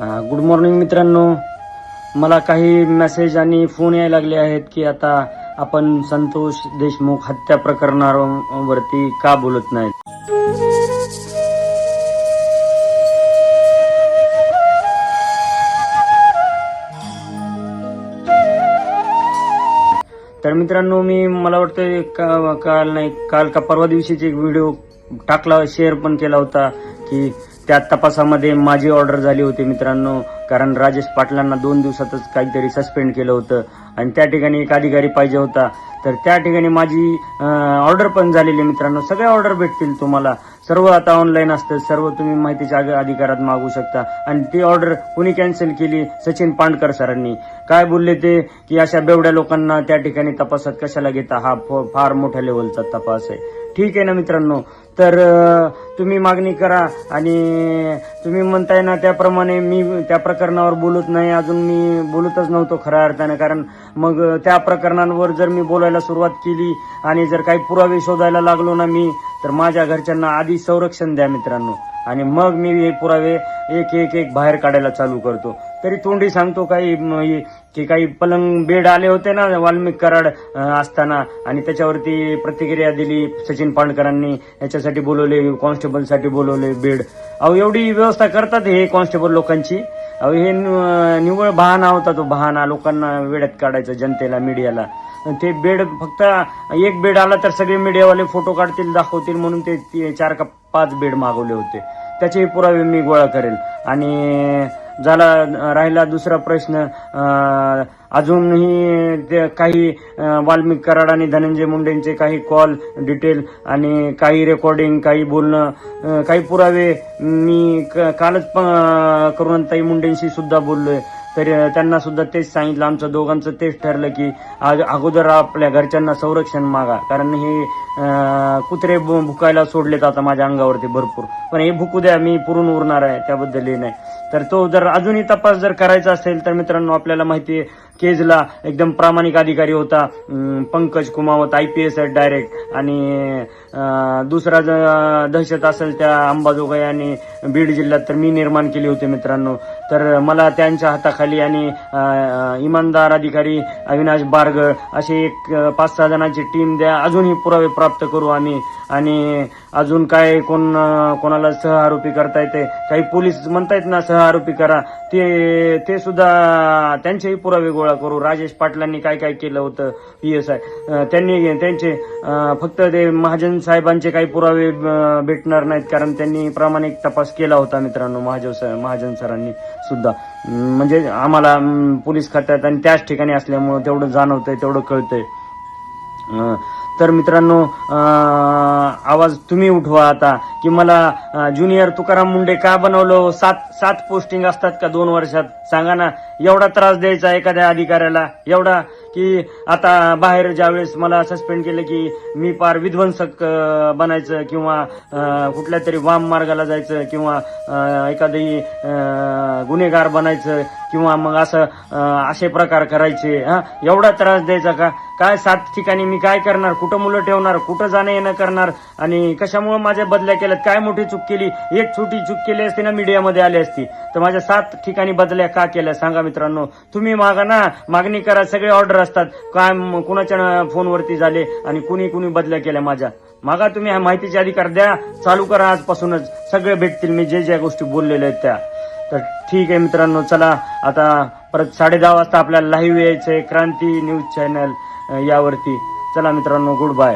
Good morning मित्रांनो. मला काही मेसेज आणि फोन यायला लागले आहेत की आता आपण संतोष देशमुख हत्या प्रकरणावरती का बोलत नाहीत? तर मित्रांनो मी मला वाटतं का- काल नाही काल का परवा दिवशीच एक व्हिडिओ टाकला शेअर पण केला होता की त्या तपासामध्ये माझी ऑर्डर झाली होती मित्रांनो. कारण राजेश पाटलांना दोन दिवसातच काहीतरी सस्पेंड केलं होतं. आणि त्या ठिकाणी एक अधिकारी पाहिजे होता. तर त्या ठिकाणी माझी ऑर्डर पण झालेली मित्रांनो. सगळ्या ऑर्डर भेटतील तुम्हाला. सर्व आता ऑनलाईन असतं. सर्व तुम्ही माहितीच्या अधिकारात मागू शकता. आणि ती ऑर्डर कुणी कॅन्सल केली? सचिन पांडकर सरांनी. काय बोलले ते? की अशा बेवड्या लोकांना त्या ठिकाणी तपासात कशाला घेता? हा फार मोठ्या लेवलचा तपास आहे. ठीक आहे ना मित्रांनो? तर तुम्ही मागणी करा आणि तुम्ही म्हणताय ना त्याप्रमाणे मी त्या प्रकरणावर बोलत नाही अजून मी बोलतच नव्हतो खऱ्या अर्थाने. कारण मग त्या प्रकरणांवर जर मी बोलायला सुरुवात केली आणि जर काही पुरावे शोधायला लागलो ना मी तर माझ्या घरच्यांना आधी संरक्षण द्या मित्रांनो. आणि मग मी हे पुरावे एक एक एक बाहेर काढायला चालू करतो. तरी तोंडी सांगतो काही की काही पलंग बेड आले होते ना वाल्मिक कराड असताना. आणि त्याच्यावरती प्रतिक्रिया दिली सचिन पांडकरांनी. याच्यासाठी बोलवले कॉन्स्टेबलसाठी बोलवले बेड. अहो एवढी व्यवस्था करतात हे कॉन्स्टेबल लोकांची. अहो हे निव्वळ बहाणा होता तो बहाणा लोकांना वेड्यात काढायचा जनतेला मीडियाला. ते बेड फक्त एक बेड आला तर सगळे मीडियावाले फोटो काढतील दाखवतील म्हणून ते चार का पाच बेड मागवले होते. त्याचेही पुरावे मी गोळा करेल. आणि झाला राहिला दुसरा प्रश्न. अजूनही ते काही वाल्मिक कराड आणि धनंजय मुंडेंचे काही कॉल डिटेल आणि काही रेकॉर्डिंग काही बोलणं काही पुरावे मी क- कालच प- करुणाताई मुंडेंशी सुद्धा बोललोय. तर त्यांना सुद्धा तेच सांगितलं. आमचं दोघांचं तेच ठरलं की अगोदर आपल्या घरच्यांना संरक्षण मागा. कारण हे कुत्रे भु- भुकायला सोडलेत आता माझ्या अंगावरती भरपूर. पण हे भुकू द्या मी पुरून उरणार आहे. त्याबद्दल हे नाही. तर तो जर अजूनही तपास जर करायचा असेल तर मित्रांनो आपल्याला माहिती आहे केजला एकदम प्रामाणिक अधिकारी होता Pankaj Kumawat I P S direct आणि दुसरा ज- दहशत असेल त्या अंबाजोगाई आणि बीड जिल्ह्यात तर मी निर्माण केली होती मित्रांनो. तर मला त्यांच्या हाताखाली आणि इमानदार अधिकारी अविनाश बारगळ असे एक पाच सहा जणांची टीम द्या अजूनही पुरावे प्राप्त करू आम्ही. आणि अजून काय कोण कोणाला कोणाला सहआरोपी करता येते काही पोलीस म्हणतायत ना सह आरोपी करा. ते ते सुद्धा त्यांचेही पुरावे गोळा करू. राजेश पाटलांनी काय काय केलं होतं? पी एस आय त्यांनी त्यांचे फक्त ते महाजन साहेबांचे काही पुरावे भेटणार नाहीत कारण त्यांनी प्रामाणिक तपास केला होता मित्रांनो महाजन सर महाजन सरांनी सुद्धा. म्हणजे आम्हाला पोलीस खात्यात आणि त्याच ठिकाणी असल्यामुळं तेवढं जाणवतंय तेवढं कळतंय. तर मित्रांनो आवाज तुम्ही उठवा आता की मला ज्युनियर तुकाराम मुंडे का बनवलं? सात सात पोस्टिंग असतात का दोन वर्षात? सांगा ना एवढा त्रास द्यायचा एखाद्या अधिकाऱ्याला? एवढा की आता बाहेर ज्यावेळेस मला सस्पेंड केलं की मी पार विध्वंसक बनायचं किंवा कुठल्या तरी वाम मार्गाला जायचं किंवा एखादी गुन्हेगार बनायचं किंवा मग असं असे प्रकार करायचे हा? एवढा त्रास द्यायचा का? काय सात ठिकाणी मी काय करणार? कुठं मुलं ठेवणार? कुठं जाणं येणं करणार? आणि कशामुळे माझ्या बदल्या केल्यात? काय मोठी चूक केली? एक छोटी चूक केली असती ना मीडियामध्ये आली असती. तर माझ्या सात ठिकाणी बदल्या का केल्या? सांगा मित्रांनो. तुम्ही मागा ना मागणी करा सगळे ऑर्डर असतात. काय कुणाच्या फोनवरती झाले आणि कुणी कुणी बदल्या केल्या माझ्या? मागा तुम्ही माहितीचे अधिकार द्या. चालू करा आजपासूनच. सगळे भेटतील. मी जे ज्या गोष्टी बोललेल्या आहेत त्या. तर ठीक आहे मित्रांनो चला आता परत साडे दहा वाजता आपल्याला लाईव्ह यायचंय क्रांती न्यूज चॅनल यावरती. चला मित्रांनो गुड बाय.